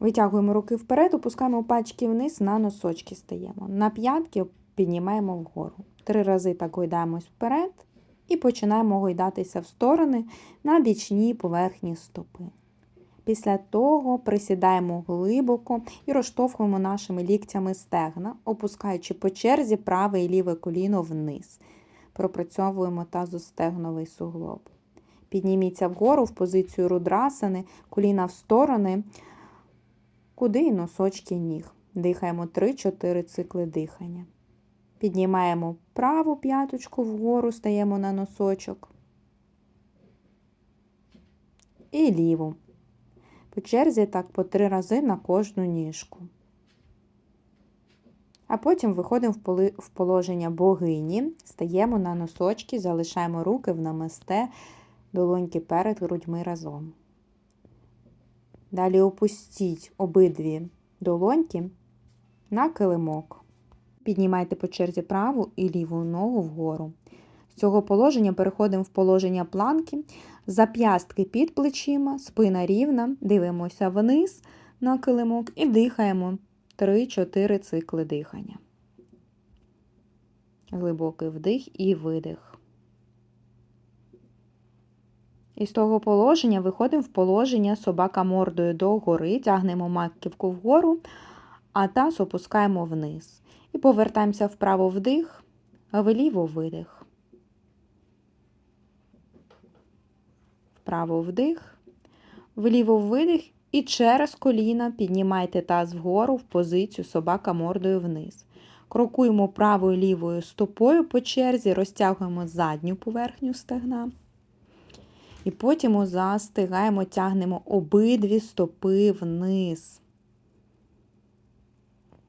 Витягуємо руки вперед, опускаємо пальчики вниз, на носочки стаємо. На п'ятки піднімаємо вгору. Три рази так гойдаємось вперед і починаємо гойдатися в сторони на бічній поверхні стопи. Після того присідаємо глибоко і розштовхуємо нашими ліктями стегна, опускаючи по черзі праве і ліве коліно вниз. Пропрацьовуємо тазостегновий суглоб. Підніміться вгору в позицію рудрасани, коліна в сторони, куди і носочки ніг. Дихаємо 3-4 цикли дихання. Піднімаємо праву п'яточку вгору, стаємо на носочок. І ліву. По черзі так по три рази на кожну ніжку. А потім виходимо в положення богині, стаємо на носочки, залишаємо руки в намисте, долоньки перед грудьми разом. Далі опустіть обидві долоньки на килимок. Піднімайте по черзі праву і ліву ногу вгору. З цього положення переходимо в положення планки, зап'ястки під плечима, спина рівна, дивимося вниз на килимок і дихаємо 3-4 цикли дихання. Глибокий вдих і видих. Із того положення виходимо в положення собака мордою догори, тягнемо маківку вгору, а таз опускаємо вниз. І повертаємося вправо вдих, вліво видих. Вправо вдих, вліво видих і через коліна піднімайте таз вгору в позицію собака мордою вниз. Крокуємо правою лівою стопою по черзі, розтягуємо задню поверхню стегна. І потім застигаємо, тягнемо обидві стопи вниз.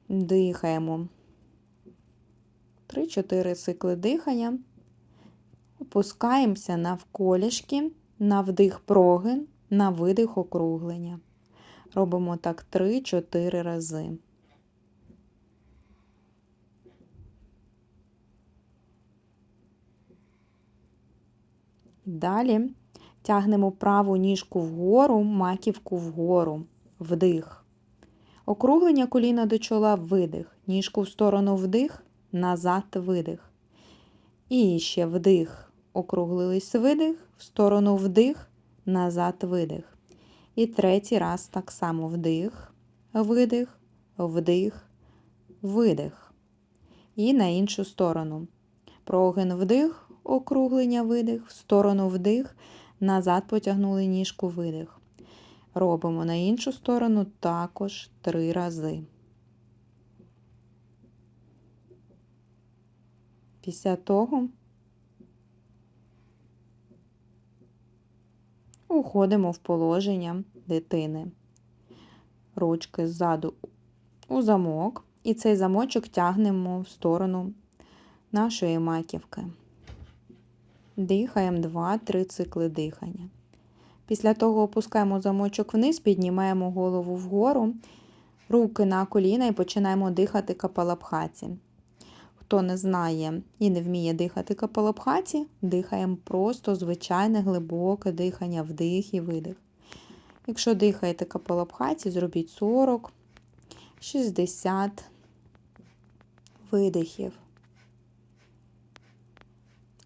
Дихаємо. 3-4 цикли дихання. Опускаємося навколішки, на вдих прогин, на видих округлення. Робимо так 3-4 рази. Далі тягнемо праву ніжку вгору, маківку вгору, вдих. Округлення коліна до чола видих. Ніжку в сторону вдих, назад видих. І ще вдих. Округлились видих, в сторону вдих, назад видих. І третій раз так само вдих, видих, вдих, видих. І на іншу сторону. Прогин вдих, округлення видих, в сторону вдих, назад потягнули ніжку видих. Робимо на іншу сторону також три рази. Після того уходимо в положення дитини. Ручки ззаду у замок, і цей замочок тягнемо в сторону нашої маківки. Дихаємо 2-3 цикли дихання. Після того опускаємо замочок вниз, піднімаємо голову вгору, руки на коліна і починаємо дихати капалабхаті. Хто не знає і не вміє дихати капалабхаті, дихаємо просто звичайне глибоке дихання, вдих і видих. Якщо дихаєте капалабхаті, зробіть 40, 60 видихів.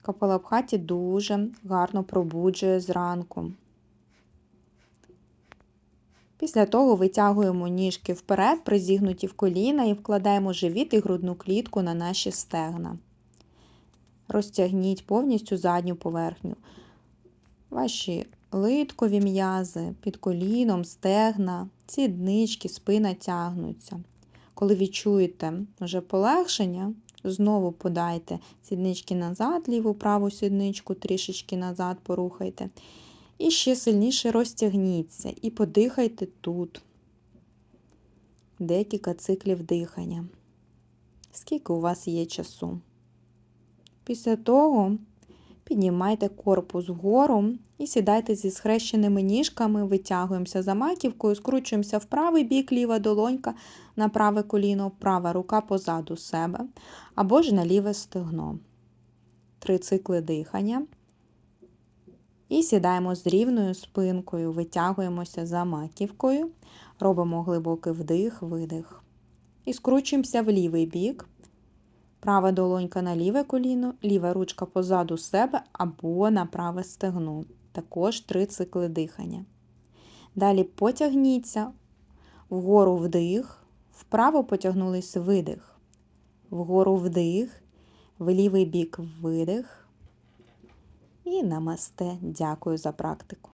Капалабхаті дуже гарно пробуджує зранку. Після того витягуємо ніжки вперед, призігнуті в коліна і вкладаємо живіт і грудну клітку на наші стегна. Розтягніть повністю задню поверхню. Ваші литкові м'язи під коліном, стегна, сіднички, спина тягнуться. Коли відчуєте вже полегшення, знову подайте сіднички назад, ліву праву сідничку, трішечки назад порухайте. І ще сильніше розтягніться і подихайте тут. Декілька циклів дихання. Скільки у вас є часу. Після того піднімайте корпус вгору і сідайте зі схрещеними ніжками, витягуємося за маківкою, скручуємося в правий бік, ліва долонька на праве коліно, права рука позаду себе або ж на ліве стегно. Три цикли дихання. І сідаємо з рівною спинкою, витягуємося за маківкою, Робимо глибокий вдих, видих. І скручуємося в лівий бік. Права долонька на ліве коліно, ліва ручка позаду себе або на праве стегно. Також три цикли дихання. Далі потягніться, вгору вдих, вправо потягнулись видих, вгору вдих, в лівий бік видих. І намасте. Дякую за практику.